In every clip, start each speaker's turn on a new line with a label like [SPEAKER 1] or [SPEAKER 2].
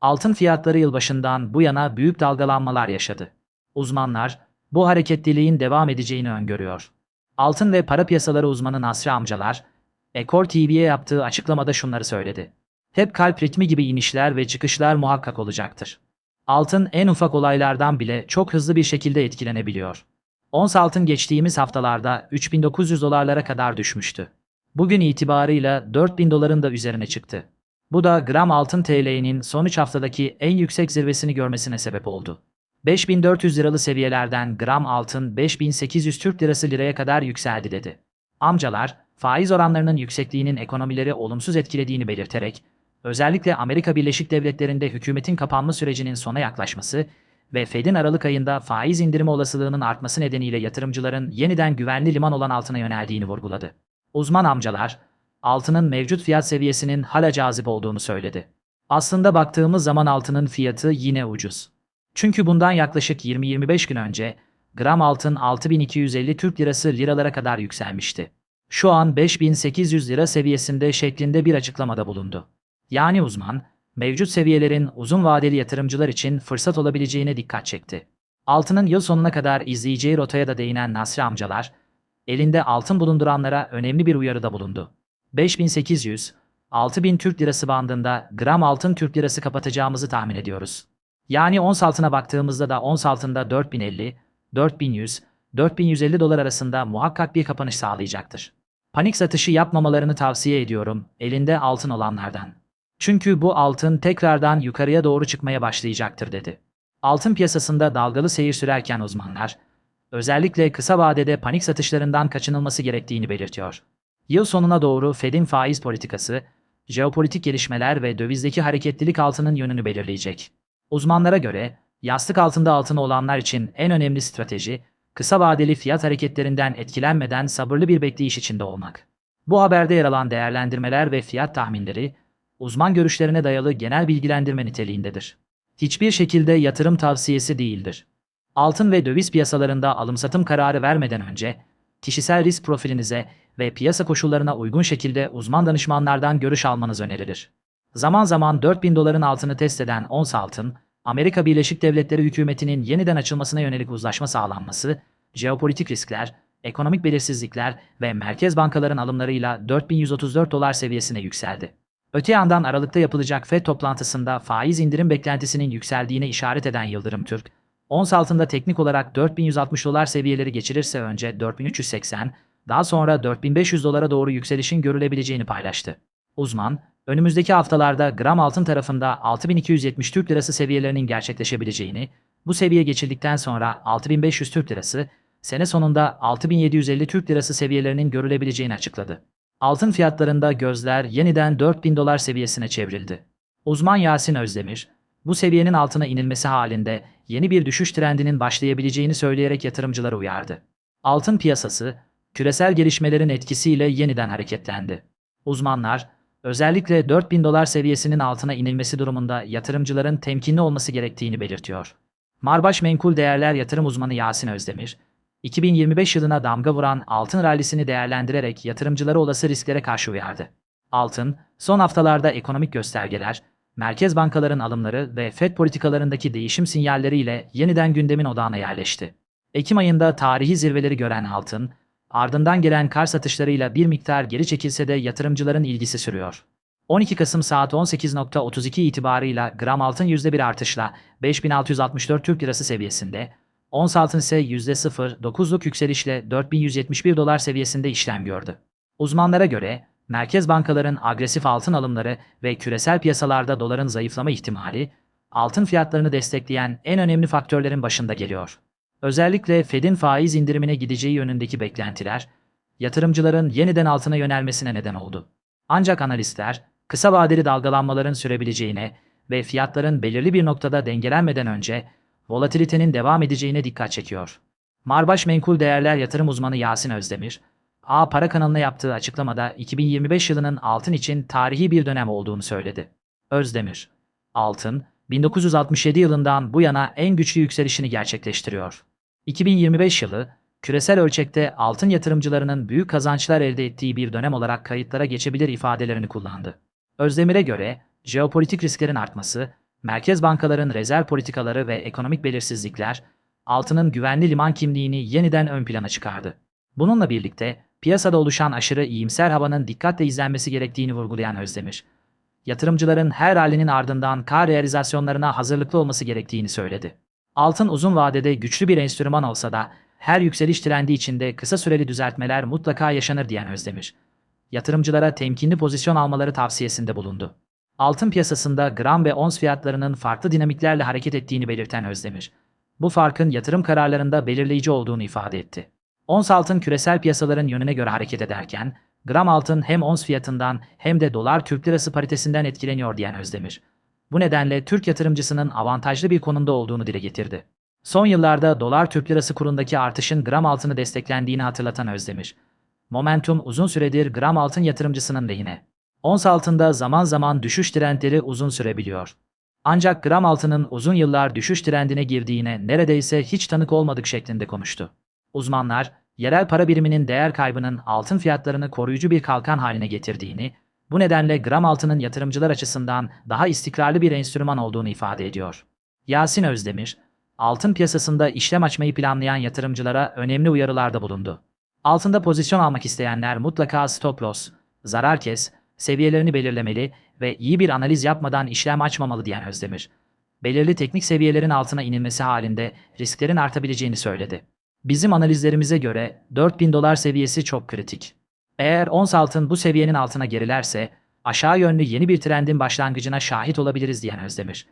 [SPEAKER 1] Altın fiyatları yılbaşından bu yana büyük dalgalanmalar yaşadı. Uzmanlar bu hareketliliğin devam edeceğini öngörüyor. Altın ve para piyasaları uzmanı Nasri Amcalar, Ekor TV'ye yaptığı açıklamada şunları söyledi. Hep kalp ritmi gibi inişler ve çıkışlar muhakkak olacaktır. Altın en ufak olaylardan bile çok hızlı bir şekilde etkilenebiliyor. Ons altın geçtiğimiz haftalarda 3900 dolarlara kadar düşmüştü. Bugün itibarıyla 4000 doların da üzerine çıktı. Bu da gram altın TL'nin son 3 haftadaki en yüksek zirvesini görmesine sebep oldu. 5400 liralı seviyelerden gram altın 5800 Türk lirası liraya kadar yükseldi dedi. Amcalar, faiz oranlarının yüksekliğinin ekonomileri olumsuz etkilediğini belirterek, özellikle Amerika Birleşik Devletleri'nde hükümetin kapanma sürecinin sona yaklaşması ve Fed'in Aralık ayında faiz indirimi olasılığının artması nedeniyle yatırımcıların yeniden güvenli liman olan altına yöneldiğini vurguladı. Uzman amcalar, altının mevcut fiyat seviyesinin hala cazip olduğunu söyledi. Aslında baktığımız zaman altının fiyatı yine ucuz. Çünkü bundan yaklaşık 20-25 gün önce gram altın 6250 Türk lirası liralara kadar yükselmişti. Şu an 5800 lira seviyesinde şeklinde bir açıklamada bulundu. Yani uzman, mevcut seviyelerin uzun vadeli yatırımcılar için fırsat olabileceğine dikkat çekti. Altının yıl sonuna kadar izleyeceği rotaya da değinen Nasri amcalar, elinde altın bulunduranlara önemli bir uyarıda bulundu. 5800, 6000 Türk lirası bandında gram altın Türk lirası kapatacağımızı tahmin ediyoruz. Yani ons altına baktığımızda da ons altında 4050, 4100, 4150 dolar arasında muhakkak bir kapanış sağlayacaktır. Panik satışı yapmamalarını tavsiye ediyorum elinde altın olanlardan. Çünkü bu altın tekrardan yukarıya doğru çıkmaya başlayacaktır dedi. Altın piyasasında dalgalı seyir sürerken uzmanlar, özellikle kısa vadede panik satışlarından kaçınılması gerektiğini belirtiyor. Yıl sonuna doğru Fed'in faiz politikası, jeopolitik gelişmeler ve dövizdeki hareketlilik altının yönünü belirleyecek. Uzmanlara göre yastık altında altını olanlar için en önemli strateji kısa vadeli fiyat hareketlerinden etkilenmeden sabırlı bir bekleyiş içinde olmak. Bu haberde yer alan değerlendirmeler ve fiyat tahminleri uzman görüşlerine dayalı genel bilgilendirme niteliğindedir. Hiçbir şekilde yatırım tavsiyesi değildir. Altın ve döviz piyasalarında alım-satım kararı vermeden önce kişisel risk profilinize ve piyasa koşullarına uygun şekilde uzman danışmanlardan görüş almanız önerilir. Zaman zaman 4000 doların altını test eden ons altın, Amerika Birleşik Devletleri hükümetinin yeniden açılmasına yönelik uzlaşma sağlanması, jeopolitik riskler, ekonomik belirsizlikler ve merkez bankaların alımlarıyla 4134 dolar seviyesine yükseldi. Öte yandan Aralık'ta yapılacak FED toplantısında faiz indirim beklentisinin yükseldiğine işaret eden Yıldırım Türk, ons altında teknik olarak 4160 dolar seviyeleri geçirirse önce 4380, daha sonra 4500 dolara doğru yükselişin görülebileceğini paylaştı. Uzman, önümüzdeki haftalarda gram altın tarafında 6270 Türk Lirası seviyelerinin gerçekleşebileceğini, bu seviye geçildikten sonra 6500 Türk Lirası, sene sonunda 6750 Türk Lirası seviyelerinin görülebileceğini açıkladı. Altın fiyatlarında gözler yeniden 4000 dolar seviyesine çevrildi. Uzman Yasin Özdemir, bu seviyenin altına inilmesi halinde yeni bir düşüş trendinin başlayabileceğini söyleyerek yatırımcıları uyardı. Altın piyasası, küresel gelişmelerin etkisiyle yeniden hareketlendi. Uzmanlar, özellikle 4000 dolar seviyesinin altına inilmesi durumunda yatırımcıların temkinli olması gerektiğini belirtiyor. Marbaş Menkul Değerler Yatırım Uzmanı Yasin Özdemir, 2025 yılına damga vuran altın rallisini değerlendirerek yatırımcıları olası risklere karşı uyardı. Altın, son haftalarda ekonomik göstergeler, merkez bankaların alımları ve FED politikalarındaki değişim sinyalleriyle yeniden gündemin odağına yerleşti. Ekim ayında tarihi zirveleri gören altın, ardından gelen kar satışlarıyla bir miktar geri çekilse de yatırımcıların ilgisi sürüyor. 12 Kasım saat 18.32 itibarıyla gram altın %1 artışla 5664 Türk Lirası seviyesinde, ons altın ise %0.9'luk yükselişle 4171 dolar seviyesinde işlem gördü. Uzmanlara göre merkez bankaların agresif altın alımları ve küresel piyasalarda doların zayıflama ihtimali, altın fiyatlarını destekleyen en önemli faktörlerin başında geliyor. Özellikle Fed'in faiz indirimine gideceği yönündeki beklentiler, yatırımcıların yeniden altına yönelmesine neden oldu. Ancak analistler, kısa vadeli dalgalanmaların sürebileceğine ve fiyatların belirli bir noktada dengelenmeden önce volatilitenin devam edeceğine dikkat çekiyor. Marbaş Menkul Değerler Yatırım Uzmanı Yasin Özdemir, A Para kanalına yaptığı açıklamada 2025 yılının altın için tarihi bir dönem olduğunu söyledi. Özdemir, altın, 1967 yılından bu yana en güçlü yükselişini gerçekleştiriyor. 2025 yılı, küresel ölçekte altın yatırımcılarının büyük kazançlar elde ettiği bir dönem olarak kayıtlara geçebilir ifadelerini kullandı. Özdemir'e göre, jeopolitik risklerin artması, Merkez bankaların rezerv politikaları ve ekonomik belirsizlikler altının güvenli liman kimliğini yeniden ön plana çıkardı. Bununla birlikte piyasada oluşan aşırı iyimser havanın dikkatle izlenmesi gerektiğini vurgulayan Özdemir, yatırımcıların her halinin ardından kar realizasyonlarına hazırlıklı olması gerektiğini söyledi. Altın uzun vadede güçlü bir enstrüman olsa da her yükseliş trendi içinde kısa süreli düzeltmeler mutlaka yaşanır diyen Özdemir, yatırımcılara temkinli pozisyon almaları tavsiyesinde bulundu. Altın piyasasında gram ve ons fiyatlarının farklı dinamiklerle hareket ettiğini belirten Özdemir, bu farkın yatırım kararlarında belirleyici olduğunu ifade etti. Ons altın küresel piyasaların yönüne göre hareket ederken, gram altın hem ons fiyatından hem de dolar Türk lirası paritesinden etkileniyor diyen Özdemir. Bu nedenle Türk yatırımcısının avantajlı bir konumda olduğunu dile getirdi. Son yıllarda dolar Türk lirası kurundaki artışın gram altını desteklendiğini hatırlatan Özdemir. Momentum uzun süredir gram altın yatırımcısının lehine. Ons altında zaman zaman düşüş trendleri uzun sürebiliyor. Ancak gram altının uzun yıllar düşüş trendine girdiğine neredeyse hiç tanık olmadık şeklinde konuştu. Uzmanlar, yerel para biriminin değer kaybının altın fiyatlarını koruyucu bir kalkan haline getirdiğini, bu nedenle gram altının yatırımcılar açısından daha istikrarlı bir enstrüman olduğunu ifade ediyor. Yasin Özdemir, altın piyasasında işlem açmayı planlayan yatırımcılara önemli uyarılarda bulundu. Altında pozisyon almak isteyenler mutlaka stop loss, zarar kes, seviyelerini belirlemeli ve iyi bir analiz yapmadan işlem açmamalı diyen Özdemir. Belirli teknik seviyelerin altına inilmesi halinde risklerin artabileceğini söyledi. Bizim analizlerimize göre 4000 dolar seviyesi çok kritik. Eğer ons altın bu seviyenin altına gerilerse aşağı yönlü yeni bir trendin başlangıcına şahit olabiliriz diyen Özdemir.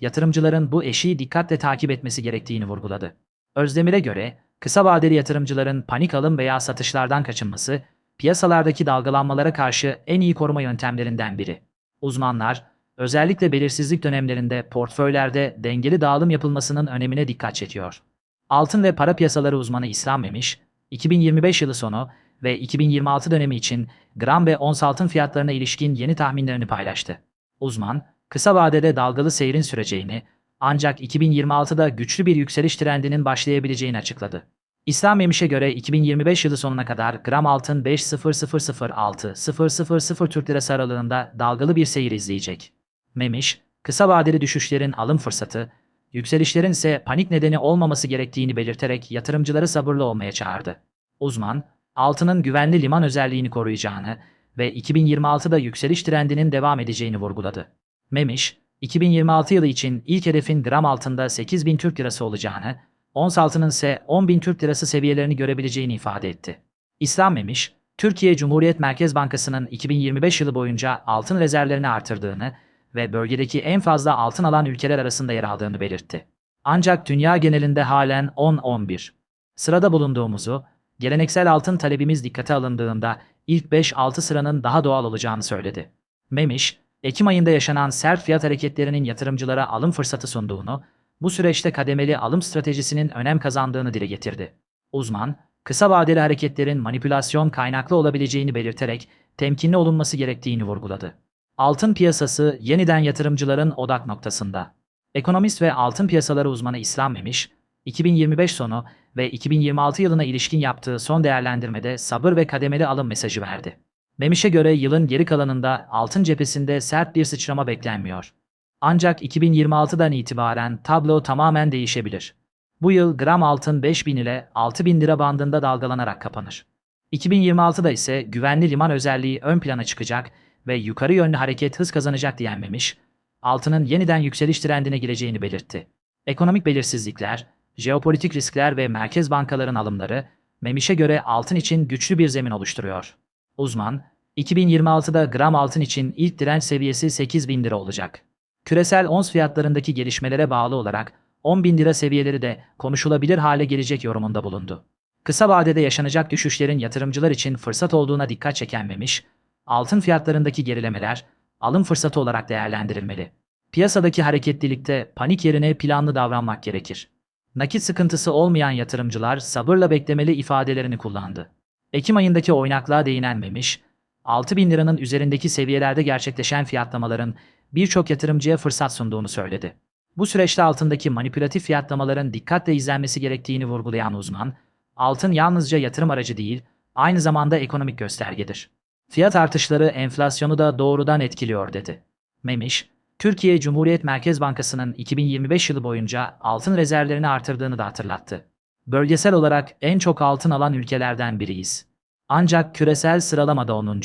[SPEAKER 1] Yatırımcıların bu eşiği dikkatle takip etmesi gerektiğini vurguladı. Özdemir'e göre kısa vadeli yatırımcıların panik alım veya satışlardan kaçınması piyasalardaki dalgalanmalara karşı en iyi koruma yöntemlerinden biri. Uzmanlar, özellikle belirsizlik dönemlerinde portföylerde dengeli dağılım yapılmasının önemine dikkat çekiyor. Altın ve para piyasaları uzmanı İslam Memiş, 2025 yılı sonu ve 2026 dönemi için gram ve ons altın fiyatlarına ilişkin yeni tahminlerini paylaştı. Uzman, kısa vadede dalgalı seyrin süreceğini, ancak 2026'da güçlü bir yükseliş trendinin başlayabileceğini açıkladı. İslam Memiş'e göre 2025 yılı sonuna kadar gram altın 5.0006-000 Türk Lirası aralığında dalgalı bir seyir izleyecek. Memiş, kısa vadeli düşüşlerin alım fırsatı, yükselişlerin ise panik nedeni olmaması gerektiğini belirterek yatırımcıları sabırlı olmaya çağırdı. Uzman, altının güvenli liman özelliğini koruyacağını ve 2026'da yükseliş trendinin devam edeceğini vurguladı. Memiş, 2026 yılı için ilk hedefin gram altında 8000 Türk Lirası olacağını, ons altının ise 10.000 Türk Lirası seviyelerini görebileceğini ifade etti. İslam Memiş, Türkiye Cumhuriyet Merkez Bankası'nın 2025 yılı boyunca altın rezervlerini artırdığını ve bölgedeki en fazla altın alan ülkeler arasında yer aldığını belirtti. Ancak dünya genelinde halen 10-11. Sırada bulunduğumuzu, geleneksel altın talebimiz dikkate alındığında ilk 5-6 sıranın daha doğal olacağını söyledi. Memiş, Ekim ayında yaşanan sert fiyat hareketlerinin yatırımcılara alım fırsatı sunduğunu, bu süreçte kademeli alım stratejisinin önem kazandığını dile getirdi. Uzman, kısa vadeli hareketlerin manipülasyon kaynaklı olabileceğini belirterek temkinli olunması gerektiğini vurguladı. Altın piyasası yeniden yatırımcıların odak noktasında. Ekonomist ve altın piyasaları uzmanı İslam Memiş, 2025 sonu ve 2026 yılına ilişkin yaptığı son değerlendirmede sabır ve kademeli alım mesajı verdi. Memiş'e göre yılın geri kalanında altın cephesinde sert bir sıçrama beklenmiyor. Ancak 2026'dan itibaren tablo tamamen değişebilir. Bu yıl gram altın 5000 ile 6000 lira bandında dalgalanarak kapanır. 2026'da ise güvenli liman özelliği ön plana çıkacak ve yukarı yönlü hareket hız kazanacak diyen Memiş, altının yeniden yükseliş trendine gireceğini belirtti. Ekonomik belirsizlikler, jeopolitik riskler ve merkez bankaların alımları, Memiş'e göre altın için güçlü bir zemin oluşturuyor. Uzman, 2026'da gram altın için ilk direnç seviyesi 8000 lira olacak. Küresel ons fiyatlarındaki gelişmelere bağlı olarak 10 bin lira seviyeleri de konuşulabilir hale gelecek yorumunda bulundu. Kısa vadede yaşanacak düşüşlerin yatırımcılar için fırsat olduğuna dikkat çeken Memiş, altın fiyatlarındaki gerilemeler alım fırsatı olarak değerlendirilmeli. Piyasadaki hareketlilikte panik yerine planlı davranmak gerekir. Nakit sıkıntısı olmayan yatırımcılar sabırla beklemeli ifadelerini kullandı. Ekim ayındaki oynaklığa değinen Memiş, 6 bin liranın üzerindeki seviyelerde gerçekleşen fiyatlamaların birçok yatırımcıya fırsat sunduğunu söyledi. Bu süreçte altındaki manipülatif fiyatlamaların dikkatle izlenmesi gerektiğini vurgulayan uzman, altın yalnızca yatırım aracı değil, aynı zamanda ekonomik göstergedir. Fiyat artışları enflasyonu da doğrudan etkiliyor dedi. Memiş, Türkiye Cumhuriyet Merkez Bankası'nın 2025 yılı boyunca altın rezervlerini artırdığını da hatırlattı. Bölgesel olarak en çok altın alan ülkelerden biriyiz. Ancak küresel sıralamada 10.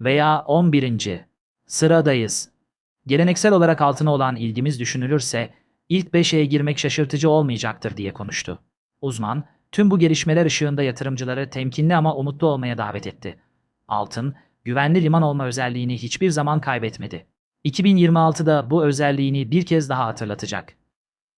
[SPEAKER 1] veya 11. sıradayız. Geleneksel olarak altına olan ilgimiz düşünülürse ilk 5'e girmek şaşırtıcı olmayacaktır diye konuştu. Uzman, tüm bu gelişmeler ışığında yatırımcıları temkinli ama umutlu olmaya davet etti. Altın, güvenli liman olma özelliğini hiçbir zaman kaybetmedi. 2026'da bu özelliğini bir kez daha hatırlatacak.